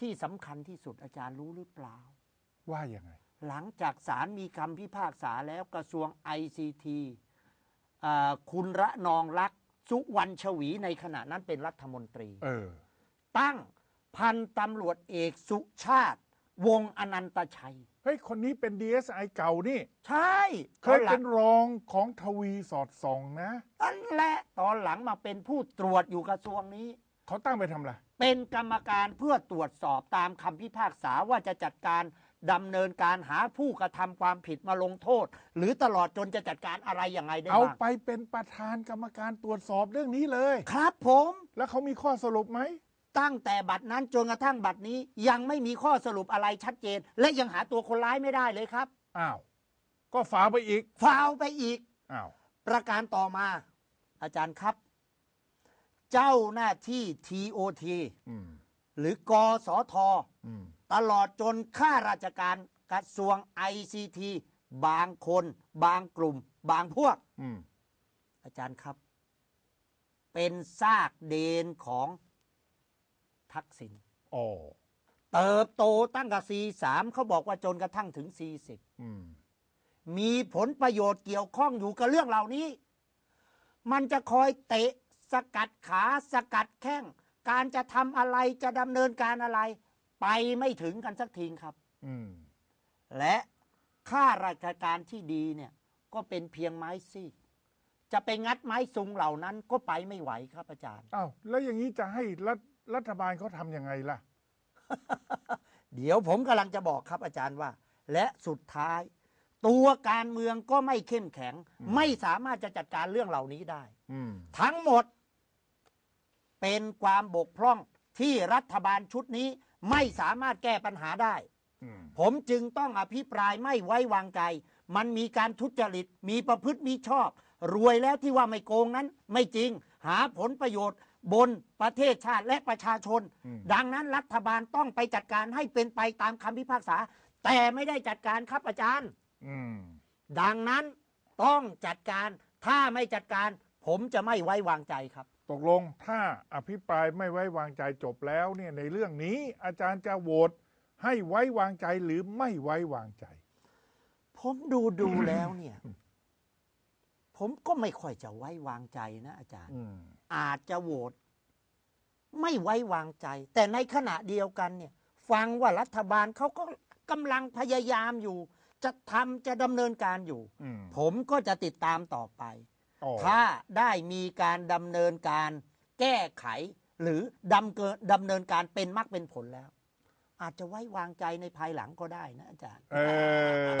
ที่สำคัญที่สุดอาจารย์รู้หรือเปล่า ว่ายังไง หลังจากศาลมีคำพิพากษาแล้วกระทรวง ICT อ่าคุณระนองรักษ์สุวรรณชวีในขณะนั้นเป็นรัฐมนตรี เออ ตั้งพันตำรวจเอกสุชาติ วงศ์อนันตชัย เฮ้ย คนนี้เป็น DSI เก่านี่ ใช่ เคยเป็นรองของทวีสอดส่องนะนั่นแหละ ตอนหลังมาเป็นผู้ตรวจอยู่กระทรวงนี้ เขาตั้งไปทำอะไร เป็นกรรมการเพื่อตรวจสอบตามคำพิพากษาว่าจะจัดการดำเนินการหาผู้กระทำความผิดมาลงโทษ หรือตลอดจนจะจัดการอะไรยังไงได้เอาบ้างไปเป็นประธานกรรมการตรวจสอบเรื่องนี้เลย ครับผม แล้วเขามีข้อสรุปไหม ตั้งแต่บัตรนั้นจนกระทั่งบัตรนี้ยังไม่มีข้อสรุปอะไรชัดเจน และยังหาตัวคนร้ายไม่ได้เลยครับอ้าว ก็ฝาไปอีก ฟาวไปอีก อ้าว ประการต่อมา อาจารย์ครับ เจ้าหน้าที่ TOT อืมหรือกสทอืมตลอดจนข้าราชการกระทรวง ICT บางคน บางกลุ่ม บางพวกอืมอาจารย์ครับ เป็นซากเดนของทักษิณอ๋อเติบโตตั้งแต่ C3 เขาบอกว่าจนกระทั่งถึง C10 อืมมีผลประโยชน์เกี่ยวข้องอยู่กับเรื่องเหล่านี้ มันจะคอยเตะ สกัดขาสกัดแข้ง การจะทำอะไรจะดำเนินการอะไร ไปไม่ถึงกันสักทีครับอืมและข้าราชการที่ดีเนี่ยก็เป็นเพียงไม้ซีกจะไปงัดไม้ซุงเหล่านั้นก็ไปไม่ไหวครับอาจารย์อ้าวแล้วอย่างนี้จะให้รัฐรัฐบาลเขาทำยังไงล่ะ เดี๋ยวผมกำลังจะบอกครับอาจารย์ว่า และสุดท้าย ตัวการเมืองก็ไม่เข้มแข็งอืมไม่สามารถจะจัดการเรื่องเหล่านี้ได้อืมทั้งหมด เป็นความบกพร่องที่รัฐบาลชุดนี้ไม่สามารถแก้ปัญหาได้อืมผมจึงต้องอภิปรายไม่ไว้วางใจ มันมีการทุจริต มีประพฤติมีชอบ รวยแล้วที่ว่าไม่โกงนั้น ไม่จริง หาผลประโยชน์บนประเทศชาติและประชาชนอืมดังนั้นรัฐบาลต้องไปจัดการให้เป็นไปตามคำพิพากษา แต่ไม่ได้จัดการครับอาจารย์อืมดังนั้นต้องจัดการ ถ้าไม่จัดการ ผมจะไม่ไว้วางใจครับ ตกลงถ้าอภิปรายไม่ไว้วางใจจบแล้วเนี่ยในเรื่องนี้อาจารย์จะโหวตให้ไว้วางใจหรือไม่ไว้วางใจ ผมดูดูแล้วเนี่ย ผมก็ไม่ค่อยจะไว้วางใจนะ อาจารย์อืมอาจจะโหวตไม่ไว้วางใจ แต่ในขณะเดียวกันเนี่ย ฟังว่ารัฐบาลเขาก็กำลังพยายามอยู่ จะทำจะดำเนินการอยู่อืมผมก็จะติดตามต่อไปอ๋อ ถ้าได้มีการดำเนินการแก้ไข หรือดำเกินดำเนินการเป็นมรรคเป็นผลแล้ว อาจจะไว้วางใจในภายหลังก็ได้นะอาจารย์ เอ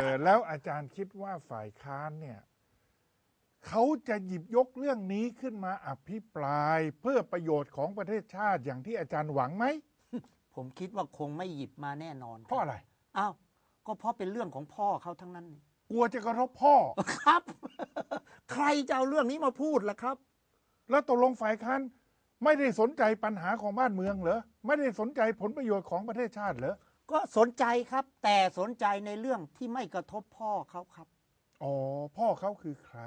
อแล้วอาจารย์คิดว่าฝ่ายค้านเนี่ยเขาจะหยิบยกเรื่องนี้ขึ้นมาอภิปรายเพื่อประโยชน์ของประเทศชาติอย่างที่อาจารย์หวังไหม ผมคิดว่าคงไม่หยิบมาแน่นอนเพราะอะไรอ้าวก็เพราะเป็นเรื่องของพ่อเขาทั้งนั้นนี่กลัวจะกระทบพ่อครับ ใครจะเอาเรื่องนี้มาพูดล่ะครับ แล้วตกลงฝ่ายค้านไม่ได้สนใจปัญหาของบ้านเมืองเหรอไม่ได้สนใจผลประโยชน์ของประเทศชาติเหรอก็สนใจครับ แต่สนใจในเรื่องที่ไม่กระทบพ่อเขาครับ อ๋อพ่อเขาคือใคร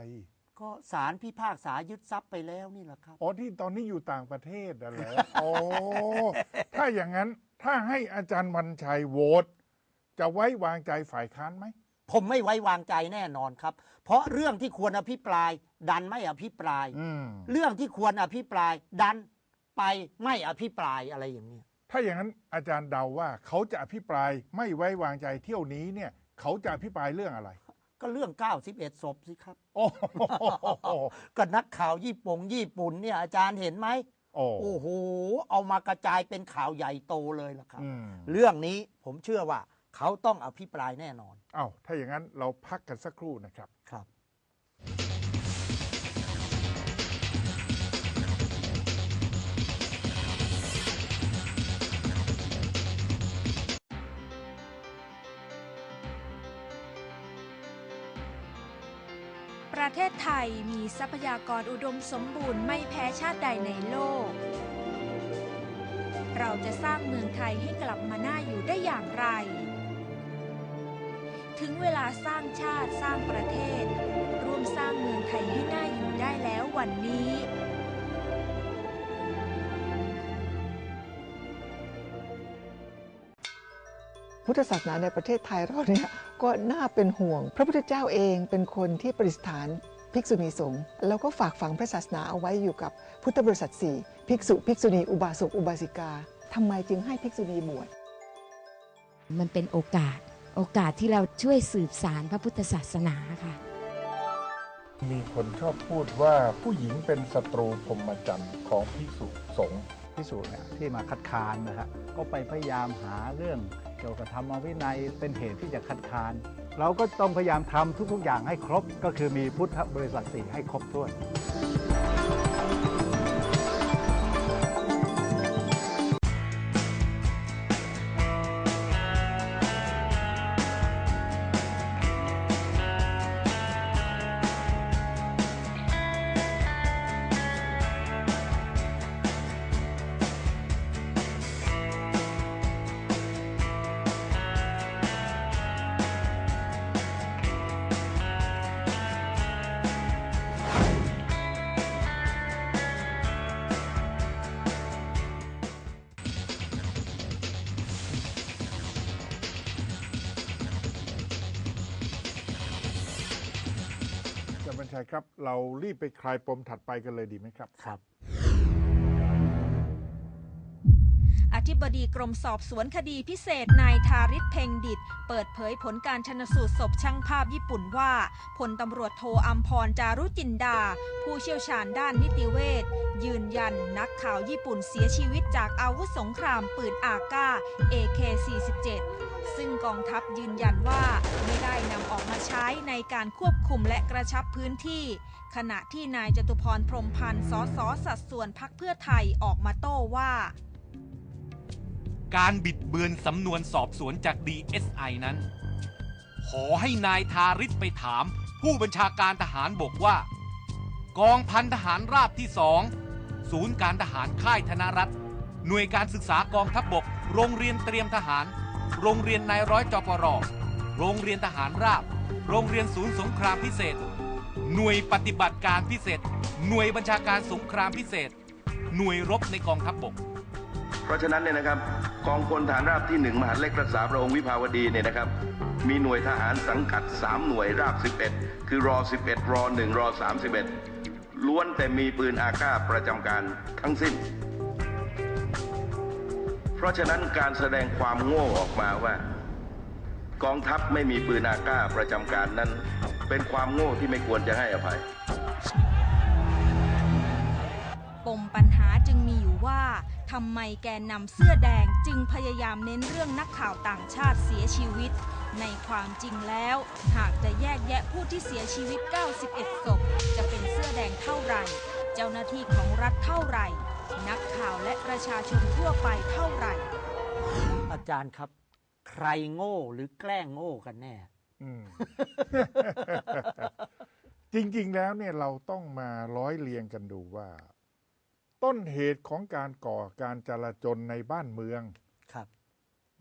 ก็ศาลพิพากษายึดทรัพย์ไปแล้วนี่แหละครับ อ๋อที่ตอนนี้อยู่ต่างประเทศน่ะเหรอโอ้ถ้าอย่างนั้นถ้าให้อาจารย์วันชัยโหวตจะไว้วางใจฝ่ายค้านไหม ผมไม่ไว้วางใจแน่นอนครับ เพราะเรื่องที่ควรอภิปราย ดันไม่อภิปราย อืมเรื่องที่ควรอภิปราย ดันไปไม่อภิปรายอะไรอย่างนี้ยถ้าอย่างนั้นอาจารย์เดาว่าเขาจะอภิปรายไม่ไว้วางใจเที่ยวนี้เนี่ย เขาจะอภิปรายเรื่องอะไรก็เรื่อง 91ศพสิครับ โอ้โหก็นักข่าวญี่ปุ่งญี่ปุ่นเนี่ยอาจารย์เห็นไหม โอ้โอ้โห เอามากระจายเป็นข่าวใหญ่โตเลยล่ะครับ อืม เรื่องนี้ผมเชื่อว่า เขาต้องอภิปรายแน่นอน เอ้าถ้าอย่างนั้นเราพักกันสักครู่นะครับ ครับ ประเทศไทยมีทรัพยากรอุดมสมบูรณ์ไม่แพ้ชาติใดในโลก เราจะสร้างเมืองไทยให้กลับมาน่าอยู่ได้อย่างไร ถึงเวลาสร้างชาติสร้างประเทศ ร่วมสร้างเมืองไทยให้น่าอยู่ได้แล้ววันนี้พุทธศาสนาในประเทศไทยเราเนี่ยก็น่าเป็นห่วง พระพุทธเจ้าเองเป็นคนที่ประดิษฐานภิกษุณีสงฆ์แล้วก็ฝากฝังพระศาสนาเอาไว้อยู่กับพุทธบริษัทสี่ภิกษุภิกษุณีอุบาสกอุบาสิกาทำไมจึงให้ภิกษุณีบวชมันเป็นโอกาส โอกาสที่เราช่วยสืบสารพระพุทธศาสนาค่ะ มีคนชอบพูดว่าผู้หญิงเป็นศัตรูพรหมจรรย์ของพิสุสงฆ์พิสูจน์เนี่ยที่มาคัดค้านนะฮะก็ไปพยายามหาเรื่องเกี่ยวกับธรรมวินัยเป็นเหตุที่จะคัดค้าน เราก็ต้องพยายามทำทุกๆอย่างให้ครบ ก็คือมีพุทธบริษัทสี่ให้ครบถ้วน บัญชัยครับ เรารีบไปคลายปมถัดไปกันเลยดีไหมครับ ครับ ธิบดีกรมสอบสวนคดีพิเศษนายทาริศเพ็งดิต เปิดเผยผลการชนสูตรศพช่างภาพญี่ปุ่นว่าพลตำรวจโทอัมพรจารุจินดา ผู้เชี่ยวชาญด้านนิติเวชยืนยันนักข่าวญี่ปุ่นเสียชีวิตจากอาวุธสงครามปืนอาก้า AK-47 ซึ่งกองทัพยืนยันว่าไม่ได้นำออกมาใช้ในการควบคุมและกระชับพื้นที่ ขณะที่นายจตุพรพรมพันธ์สสสัดส่วนพักเพื่อไทยออกมาโต้ว่า การบิดเบือนสำนวนสอบสวนจาก DSI นั้น ขอให้นายทาริศไปถามผู้บัญชาการทหารบกว่า กองพันทหารราบที่สองศูนย์การทหารค่ายธนรัฐ หน่วยการศึกษากองทัพบบก โรงเรียนเตรียมทหาร โรงเรียนนายร้อยจปรโรงเรียนทหารราบ โรงเรียนศูนย์สงครามพิเศษ หน่วยปฏิบัติการพิเศษ หน่วยบัญชาการสงครามพิเศษ หน่วยรบในกองทัพบบก เพราะฉะนั้นเนี่ยนะครับกองพลฐานราบที่หนึ่งมหาเล็กรักษาพระองค์วิภาวดีเนี่ยนะครับมีหน่วยทหารสังกัด 3 หน่วยราบ 11 คือรอ 11 รอ 1 รอ 31 ล้วนแต่มีปืนอาก้าประจำการทั้งสิ้น เพราะฉะนั้นการแสดงความโง่ออกมาว่า กองทัพไม่มีปืนอาก้าประจำการนั้น เป็นความโง่ที่ไม่ควรจะให้อภัย ทำไมแกนนำเสื้อแดงจึงพยายามเน้นเรื่องนักข่าวต่างชาติเสียชีวิต ในความจริงแล้ว หากจะแยกแยะผู้ที่เสียชีวิต 91 ศพ จะเป็นเสื้อแดงเท่าไหร่ เจ้าหน้าที่ของรัฐเท่าไหร่ นักข่าวและประชาชนทั่วไปเท่าไหร่ อาจารย์ครับ ใครโง่หรือแกล้งโง่กันแน่อืมจริงๆแล้วเนี่ยเราต้องมาร้อยเรียงกันดูว่า ต้นเหตุของการก่อการจลาจลในบ้านเมือง ครับ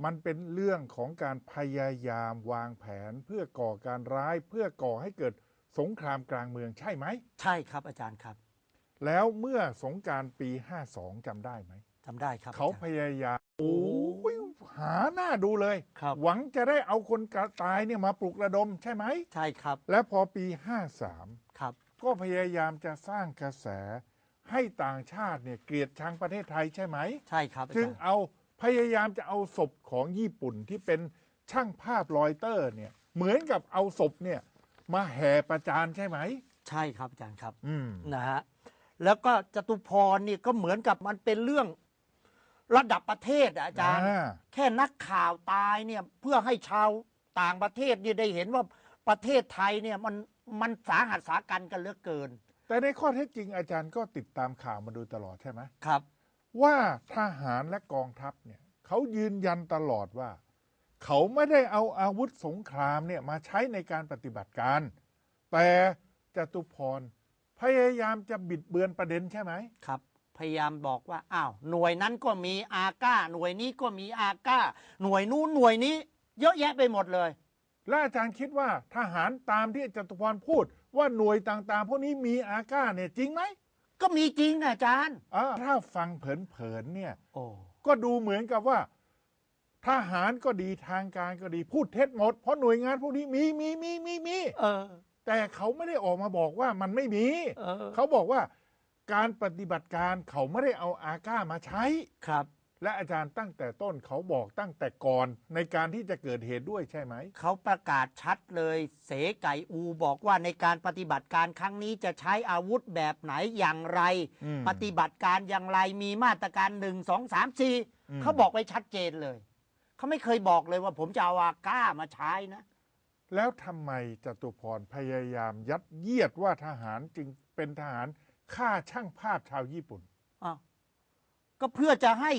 มันเป็นเรื่องของการพยายามวางแผนเพื่อก่อการร้ายเพื่อก่อให้เกิดสงครามกลางเมืองใช่ไหม ใช่ครับอาจารย์ครับแล้วเมื่อสงกรารปี 52จำได้ไหม จำได้ครับเขาอจรย์ พยายามโอ้ยหาหน้าดูเลย ครับ หวังจะได้เอาคนกระตายเนี่ยมาปลุกระดมใช่ไหม ใช่ครับ และพอปี53ครับก็พยายามจะสร้างกระแส ให้ต่างชาติเนี่ยเกลียดชังประเทศไทยใช่ไหม ใช่ครับอาจึจางรย์เอาพยายามจะเอาศพของญี่ปุ่นที่เป็นช่างภาพรอยเตอร์เนี่ยเหมือนกับเอาศพเนี่ยมาแห่ประจานใช่ไหม ใช่ครับอาจารย์ครับอืม นะฮะแล้วก็จตุพรนี่ก็เหมือนกับมันเป็นเรื่องระดับประเทศอะอาจารย์ อ่า แค่นักข่าวตายเนี่ยเพื่อให้ชาวต่างประเทศเนี่ยได้เห็นว่าประเทศไทยเนี่ยมันมันสาหัสสากันกันเหลือเกิน แต่ในข้อเท็จจริงอาจารย์ก็ติดตามข่าวมาโดยตลอดใช่ไหมครับ ว่าทหารและกองทัพเนี่ยเขายืนยันตลอดว่า เขาไม่ได้เอาอาวุธสงครามเนี่ยมาใช้ในการปฏิบัติการ แต่จตุพรพยายามจะบิดเบือนประเด็นใช่ไหมครับ พยายามบอกว่าอ้าวหน่วยนั้นก็มีอาก้า หน่วยนี้ก็มีอาก้า หน่วยนู้นหน่วยนี้ เยอะแยะไปหมดเลย และอาจารย์คิดว่าทหารตามที่จตุพรพูด ว่าหน่วยต่างๆ พวกนี้มีอาก้าเนี่ยจริงไหมก็มีจริงอาจารย์อ่าถ้าฟังเผินๆเนี่ย โอ้ก็ดูเหมือนกับว่า ทหารก็ดีทางการก็ดีพูดเท็จหมด เพราะหน่วยงานพวกนี้มีมีมีมีมี เออ แต่เขาไม่ได้ออกมาบอกว่ามันไม่มี เออ เขาบอกว่าการปฏิบัติการเขาไม่ได้เอาอาก้ามาใช้ ครับ และอาจารย์ตั้งแต่ต้นเขาบอกตั้งแต่ก่อน ในการที่จะเกิดเหตุด้วยใช่ไหม เขาประกาศชัดเลย เสไก่อูบอกว่าในการปฏิบัติการครั้งนี้จะใช้อาวุธแบบไหนอย่างไร อืม ปฏิบัติการอย่างไรมีมาตรการหนึ่งสองสามสี่อืมเขาบอกไว้ชัดเจนเลย เขาไม่เคยบอกเลยว่าผมจะเอาอาก้ามาใช้นะ แล้วทำไมจตุพรพยายามยัดเยียดว่าทหารจึงเป็นทหารฆ่าช่างภาพชาวญี่ปุ่น อ้าวก็เพื่อจะให้